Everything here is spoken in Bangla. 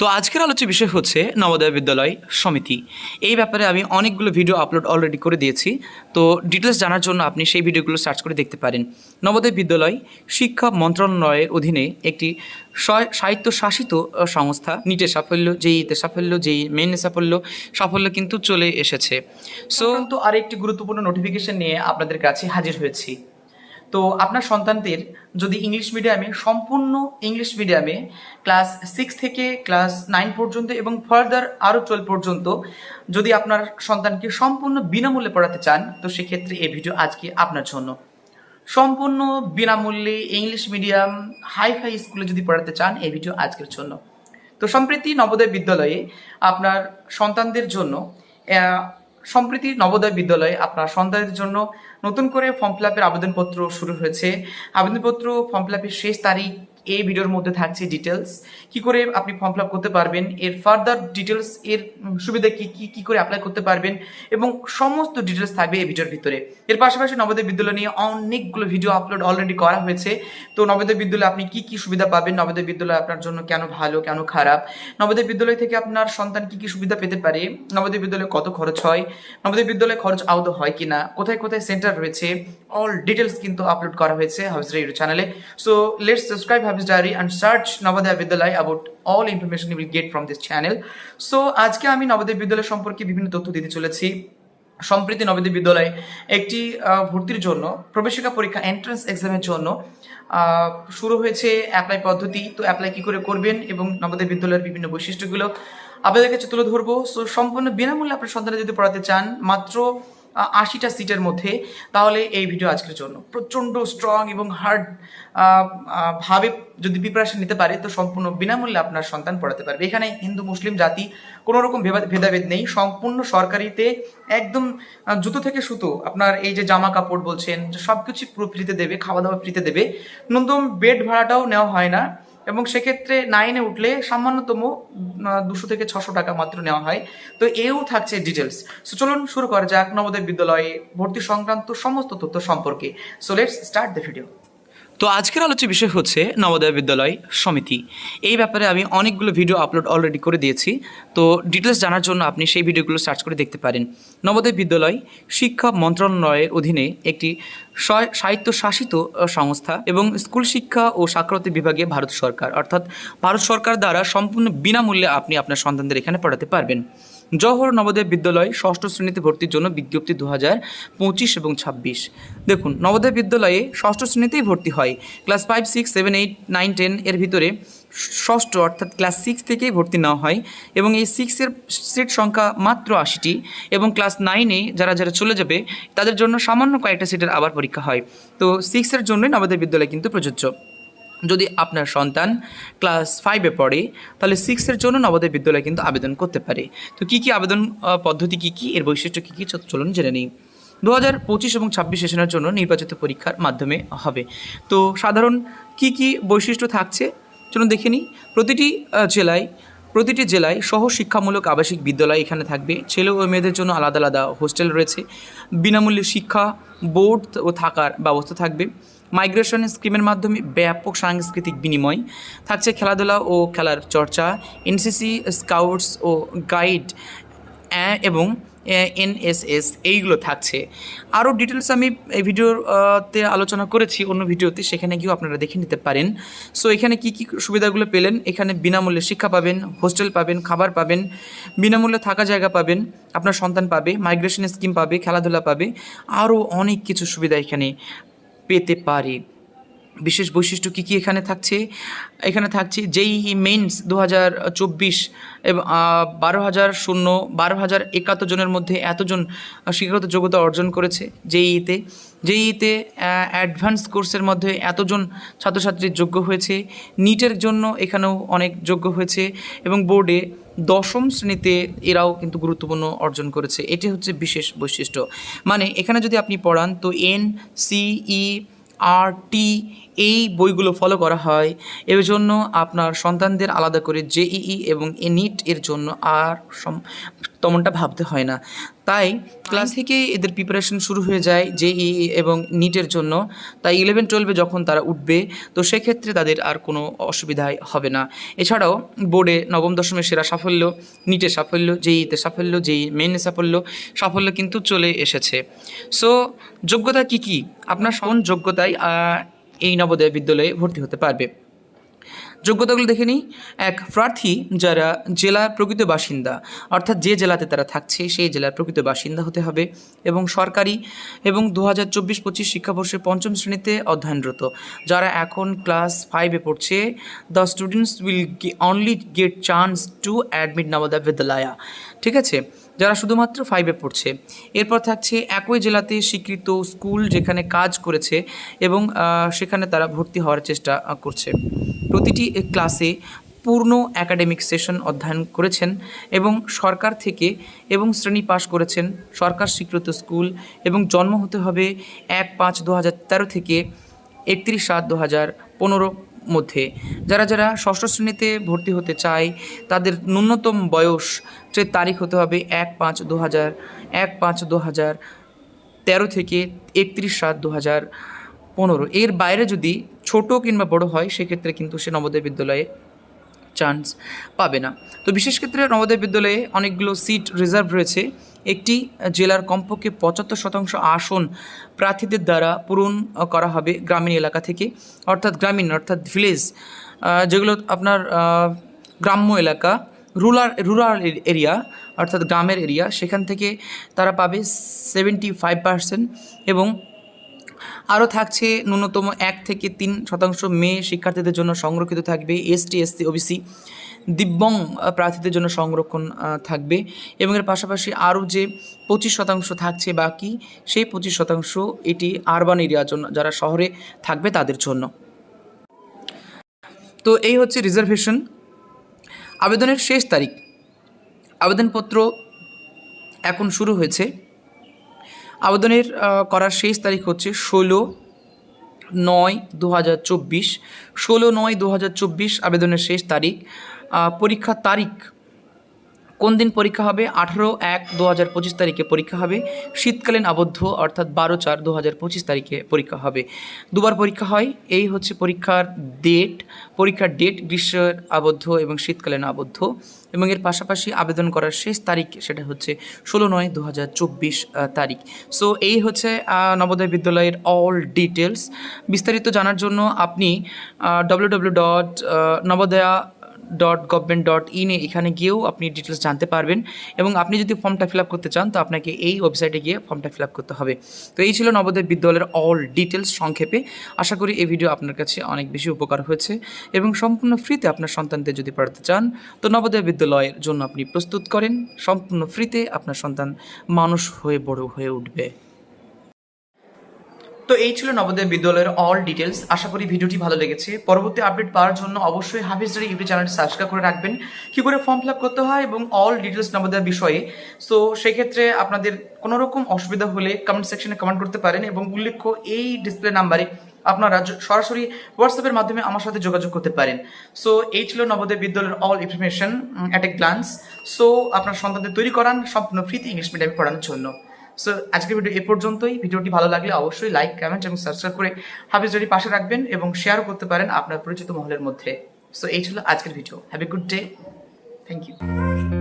তো আজকের আলোচ্য বিষয় হচ্ছে নবোদয় বিদ্যালয় সমিতি। এই ব্যাপারে আমি অনেকগুলো ভিডিও আপলোড অলরেডি করে দিয়েছি। তো ডিটেলস জানার জন্য আপনি সেই ভিডিওগুলো সার্চ করে দেখতে পারেন। নবোদয় বিদ্যালয় শিক্ষা মন্ত্রণালয়ের অধীনে একটি স্বায়ত্তশাসিত আহ, সংস্থা। নিটের সাফল্য জেইতে সাফল্য যেই মেন সাফল্য সাফল্য কিন্তু চলে এসেছে। সো তো আরেকটি গুরুত্বপূর্ণ নোটিফিকেশন নিয়ে আপনাদের কাছে হাজির হয়েছি। তো আপনার সন্তানদের যদি ইংলিশ মিডিয়ামে সম্পূর্ণ ইংলিশ মিডিয়ামে ক্লাস সিক্স থেকে ক্লাস নাইন পর্যন্ত এবং ফার্দার আরও টুয়েলভ পর্যন্ত যদি আপনার সন্তানকে সম্পূর্ণ বিনামূল্যে পড়াতে চান, তো সেক্ষেত্রে এই ভিডিও আজকে আপনার জন্য। সম্পূর্ণ বিনামূল্যে ইংলিশ মিডিয়াম হাই ফাই স্কুলে যদি পড়াতে চান, এই ভিডিও আজকের জন্য। তো সম্প্রতি নবোদয় বিদ্যালয়ে আপনার সন্তানদের জন্য সম্প্রতি নবোদয় বিদ্যালয়ে আপনার সন্তানদের জন্য নতুন করে ফর্ম ফিল আপের আবেদনপত্র শুরু হয়েছে। আবেদনপত্র ফর্ম ফিল আপের শেষ তারিখ এই ভিডিওর মধ্যে থাকছে ডিটেলস কি করে আপনি ফর্ম ফিল করতে পারবেন? এর ফার্দার ডিটেলস এর সুবিধা কি কি কি করে অ্যাপ্লাই করতে পারবেন? এবং সমস্ত ডিটেলস থাকবে এই ভিডিওর ভিতরে। এর পাশাপাশি নবোদয় বিদ্যালয় নিয়ে অনেকগুলো ভিডিও আপলোড অলরেডি করা হয়েছে। তো নবোদয় বিদ্যালয়ে আপনি কি কি সুবিধা পাবেন? নবোদয় বিদ্যালয় আপনার জন্য কেন ভালো, কেন খারাপ? নবোদয় বিদ্যালয় থেকে আপনার সন্তান কি কি সুবিধা পেতে পারে? নবোদয় বিদ্যালয়ে কত খরচ হয়? নবোদয় বিদ্যালয়ে খরচ আদৌ হয় কিনা? কোথায় কোথায় সেন্টার রয়েছে? অল ডিটেলস কিন্তু আপলোড করা হয়েছে হাউস ইউটিউব চ্যানেলে so let's subscribe হাবিস diary and search Navodaya Vidyalaya about all information will get from this channel so আজকে আমি নবোদয় বিদ্যালয় সম্পর্কে বিভিন্ন তথ্য দিতে চলেছি। সম্প্রতি নবোদয় বিদ্যালয়ে একটি ভর্তির জন্য, প্রবেশিকা পরীক্ষা এন্ট্রান্স এক্সামের জন্য শুরু হয়েছে অ্যাপ্লাই পদ্ধতি। তো অ্যাপ্লাই কী করে করবেন এবং নবোদয় বিদ্যালয়ের বিভিন্ন বৈশিষ্ট্যগুলো আপনাদের কাছে তুলে ধরবো। সো সম্পূর্ণ বিনামূল্যে আপনার সন্তানের যদি পড়াতে চান, মাত্র আশিটা সিটের মধ্যে। তাহলে এই ভিডিও আজকের জন্য। প্রচণ্ড স্ট্রং এবং হার্ড ভাবে যদি প্রিপারেশন নিতে পারে, তো সম্পূর্ণ বিনামূল্যে আপনার সন্তান পড়াতে পারবে। এখানে হিন্দু, মুসলিম জাতি কোনো রকম ভেদাভেদ নেই। সম্পূর্ণ সরকারিতে একদম জুতো থেকে সুতো। আপনার এই যে জামা কাপড় বলছেন সব কিছু পুরো ফ্রিতে দেবে, খাওয়া দাওয়া ফ্রিতে দেবে। ন্যূনতম বেড ভাড়াটাও নেওয়া হয় না। এবং সেক্ষেত্রে নাইনে উঠলে সামান্যতম দুশো থেকে ছশো টাকা মাত্র নেওয়া হয়। তো এও থাকছে ডিটেলস সো চলুন শুরু করা যাক নবোদয় বিদ্যালয়ে ভর্তি সংক্রান্ত সমস্ত তথ্য সম্পর্কে। So let's start the video তো আজকের আলোচ্য বিষয় হচ্ছে নবোদয় বিদ্যালয় সমিতি। এই ব্যাপারে আমি অনেকগুলো ভিডিও আপলোড অলরেডি করে দিয়েছি। তো ডিটেলস জানার জন্য আপনি সেই ভিডিওগুলো সার্চ করে দেখতে পারেন। নবোদয় বিদ্যালয় শিক্ষা মন্ত্রণালয়ের অধীনে একটি স্বয়- স্বায়ত্তশাসিত সংস্থা এবং স্কুল শিক্ষা ও সাক্ষরতা বিভাগে ভারত সরকার। অর্থাৎ ভারত সরকার দ্বারা সম্পূর্ণ বিনামূল্যে আপনি আপনার সন্তানদের এখানে পড়াতে পারবেন। জওহর নবোদয় বিদ্যালয় ষষ্ঠ শ্রেণীতে ভর্তির জন্য বিজ্ঞপ্তি দু হাজার পঁচিশ এবং ছাব্বিশ। দেখুন, নবোদয় বিদ্যালয়ে ষষ্ঠ শ্রেণীতেই ভর্তি হয়। Class five six seven eight nine ten এর ভিতরে ষষ্ঠ অর্থাৎ ক্লাস সিক্স থেকেই ভর্তি নেওয়া হয় এবং এই সিক্সের সিট সংখ্যা মাত্র আশিটি এবং ক্লাস নাইনে যারা যারা চলে যাবে, তাদের জন্য সামান্য কয়েকটা সিটের আবার পরীক্ষা হয়। তো সিক্সের জন্যই নবোদয় বিদ্যালয় কিন্তু প্রযোজ্য। যদি আপনার সন্তান ক্লাস ফাইভে পড়ে, তাহলে সিক্সের জন্য নবোদয় বিদ্যালয় কিন্তু আবেদন করতে পারে। তো কী কী আবেদন পদ্ধতি কী কী, এর বৈশিষ্ট্য কী কী চলুন জেনে নিই। দু হাজার পঁচিশ এবং ছাব্বিশ সেশনের জন্য নির্বাচিত পরীক্ষার মাধ্যমে হবে। তো সাধারণ কী কী বৈশিষ্ট্য থাকছে চলুন দেখে নিই। প্রতিটি জেলায় প্রতিটি জেলায় সহ শিক্ষামূলক আবাসিক বিদ্যালয় এখানে থাকবে। ছেলে ও মেয়েদের জন্য আলাদা আলাদা হোস্টেল রয়েছে। বিনামূল্যে শিক্ষা, বোর্ড ও থাকার ব্যবস্থা থাকবে। মাইগ্রেশন স্কিমের মাধ্যমে ব্যাপক সাংস্কৃতিক বিনিময় থাকছে। খেলাধুলা ও খেলার চর্চা, এনসিসি স্কাউটস ও গাইড এবং এনএসএস এইগুলো থাকছে। আরও ডিটেলস আমি এই ভিডিওতে আলোচনা করেছি, অন্য ভিডিওতে, সেখানে গিয়েও আপনারা দেখে নিতে পারেন। সো এখানে কি কি সুবিধাগুলো পেলেন? এখানে বিনামূল্যে শিক্ষা পাবেন, হোস্টেল পাবেন, খাবার পাবেন, বিনামূল্যে থাকা জায়গা পাবেন, আপনার সন্তান পাবে মাইগ্রেশন স্কিম পাবে, খেলাধুলা পাবে, আরও অনেক কিছু সুবিধা এখানে পেতে পারে। বিশেষ বৈশিষ্ট্য কী কী এখানে থাকছে? এখানে থাকছে যেই মেন্স দু হাজার চব্বিশ এবং বারো হাজার শূন্য, বারো হাজার একাত্তর জনের মধ্যে এতজন শিক্ষাগত যোগ্যতা অর্জন করেছে জেইতে জেইতে অ্যাডভান্স কোর্সের মধ্যে এতজন ছাত্রছাত্রী যোগ্য হয়েছে। নিটের জন্য এখানেও অনেক যোগ্য হয়েছে এবং বোর্ডে দশম শ্রেণীতে এরাও কিন্তু গুরুত্বপূর্ণ অর্জন করেছে। এটি হচ্ছে বিশেষ বৈশিষ্ট্য। মানে এখানে যদি আপনি পড়ান, তো এন সিই আর টি এই বইগুলো ফলো করা হয়। এর জন্য আপনার সন্তানদের আলাদা করে জেইই এবং এ নিট এর জন্য আর তেমনটা ভাবতে হয় না। তাই ক্লাস থেকে এদের প্রিপারেশন শুরু হয়ে যায় জেই এবং নিটের জন্য। তাই ইলেভেন টুয়েলভে যখন তারা উঠবে তো সেক্ষেত্রে তাদের আর কোনো অসুবিধাই হবে না। এছাড়াও বোর্ডে নবম দশমের সেরা সাফল্য নিটের সাফল্য জেইতে সাফল্য জেই মেনে সাফল্য সাফল্য কিন্তু চলে এসেছে। সো যোগ্যতা কি কি? আপনার কোন যোগ্যতায় এই নবোদয় বিদ্যালয়ে ভর্তি হতে পারবে। যোগ্যতাগুলো দেখে নিই। এক, প্রার্থী যারা জেলার প্রকৃত বাসিন্দা, অর্থাৎ যে জেলাতে তারা থাকছে, সেই জেলার প্রকৃত বাসিন্দা হতে হবে এবং সরকারি এবং দু হাজার চব্বিশ পঁচিশ শিক্ষাবর্ষের পঞ্চম শ্রেণীতে অধ্যয়নরত। যারা এখন ক্লাস ফাইভে পড়ছে the students will only get chance to admit Navodaya বিদ্যালয়া। ঠিক আছে? যারা শুধুমাত্র ফাইভে পড়ছে। এরপর থাকছে একই জেলাতে স্বীকৃত স্কুল যেখানে কাজ করেছে এবং সেখানে তারা ভর্তি হওয়ার চেষ্টা করছে। প্রতিটি ক্লাসে পূর্ণ একাডেমিক সেশন অধ্যয়ন করেছেন এবং সরকার থেকে এবং শ্রেণি পাশ করেছেন সরকার স্বীকৃত স্কুল এবং জন্ম হতে হবে এক পাঁচ দু থেকে একত্রিশ সাত দু হাজার পনেরো। মধ্যে। যারা যারা ষষ্ঠ শ্রেণীতে ভর্তি হতে চায়, তাদের ন্যূনতম বয়স যে তারিখ হতে হবে এক পাঁচ দু হাজার এক পাঁচ দু হাজার তেরো থেকে একত্রিশ সাত দু হাজার পনেরো। এর বাইরে যদি ছোট কিংবা বড় হয়, সেক্ষেত্রে কিন্তু সে নবোদয় বিদ্যালয়ে চান্স পাবে না। তো বিশেষ ক্ষেত্রে নবোদয় বিদ্যালয়ে অনেকগুলো সিট রিজার্ভ রয়েছে। একটি জেলার কমপক্ষে পঁচাত্তর শতাংশ আসন প্রার্থীদের দ্বারা পূরণ করা হবে গ্রামীণ এলাকা থেকে, অর্থাৎ গ্রামীণ, অর্থাৎ ভিলেজ যেগুলো আপনার গ্রাম্য এলাকা রুরাল রুরাল এরিয়া অর্থাৎ গ্রামের এরিয়া সেখান থেকে তারা পাবে সেভেন্টি ফাইভ পার্সেন্ট এবং আরও থাকছে ন্যূনতম এক থেকে তিন শতাংশ মেয়ে শিক্ষার্থীদের জন্য সংরক্ষিত থাকবে, এসটি, এসসি, ওবিসি, দিব্যং প্রার্থীদের জন্য সংরক্ষণ থাকবে। এবং এর পাশাপাশি আরও যে পঁচিশ শতাংশ থাকছে বাকি, সেই পঁচিশ শতাংশ এটি আরবান এরিয়ার জন্য যারা শহরে থাকবে তাদের জন্য। তো এই হচ্ছে রিজার্ভেশন। আবেদনের শেষ তারিখ। আবেদনপত্র এখন শুরু হয়েছে। আবেদনের করার শেষ তারিখ হচ্ছে ষোলো নয় দু হাজার চব্বিশ। ষোলো নয় দু হাজার চব্বিশ আবেদনের শেষ তারিখ। পরীক্ষার তারিখ কোন দিন পরীক্ষা হবে? আঠারো এক দু হাজার পঁচিশ তারিখে পরীক্ষা হবে। শীতকালীন আবদ্ধ, অর্থাৎ বারো চার দু হাজার পঁচিশ তারিখে পরীক্ষা হবে। দুবার পরীক্ষা হয়। এই হচ্ছে পরীক্ষার ডেট পরীক্ষার ডেট গ্রীষ্মের আবদ্ধ এবং শীতকালীন আবদ্ধ। এবং এর পাশাপাশি আবেদন করার শেষ তারিখ সেটা হচ্ছে ষোলো নয় দু হাজার চব্বিশ তারিখ। সো এই হচ্ছে নবোদয় বিদ্যালয়ের অল ডিটেলস বিস্তারিত জানার জন্য আপনি W W dot Navodaya dot government dot ইনে এখানে গিয়েও আপনি ডিটেলস জানতে পারবেন এবং আপনি যদি ফর্মটা ফিল করতে চান, তো আপনাকে এই ওয়েবসাইটে গিয়ে ফর্মটা ফিল করতে হবে। তো এই ছিল নবোদয় বিদ্যালয়ের অল ডিটেলস সংক্ষেপে। আশা করি এই ভিডিও আপনার কাছে অনেক বেশি উপকার হয়েছে এবং সম্পূর্ণ ফ্রিতে আপনার সন্তানদের যদি পড়াতে চান, তো নবোদয় বিদ্যালয়ের জন্য আপনি প্রস্তুত করেন। সম্পূর্ণ ফ্রিতে আপনার সন্তান মানুষ হয়ে বড় হয়ে উঠবে। তো এই ছিল নবোদয় বিদ্যালয়ের অল ডিটেলস আশা করি ভিডিওটি ভালো লেগেছে। পরবর্তী আপডেট পাওয়ার জন্য অবশ্যই হাফিজদারি ইউটিউব চ্যানেলটি সাবস্ক্রাইব করে রাখবেন। কি করে ফর্ম ফিল করতে হয় এবং অল ডিটেলস নবোদয় বিষয়ে। সো সেক্ষেত্রে আপনাদের কোনো রকম অসুবিধা হলে কমেন্ট সেকশনে কমেন্ট করতে পারেন এবং উল্লেখ্য এই ডিসপ্লে নাম্বারে আপনারা সরাসরি হোয়াটসঅ্যাপের মাধ্যমে আমার সাথে যোগাযোগ করতে পারেন। সো এই ছিল নবোদয় বিদ্যালয়ের all information at a glance so আপনার সন্তানদের তৈরি করান, সম্পূর্ণ ফ্রিতে ইংলিশ মিডিয়ামে পড়ানোর জন্য। সো আজকের ভিডিও এ পর্যন্তই। ভিডিওটি ভালো লাগলে অবশ্যই লাইক কমেন্ট এবং সাবস্ক্রাইব করে হাফিজ জরি পাশে রাখবেন এবং শেয়ারও করতে পারেন আপনার পরিচিত মহলের মধ্যে। সো এই ছিল আজকের video have a good day thank you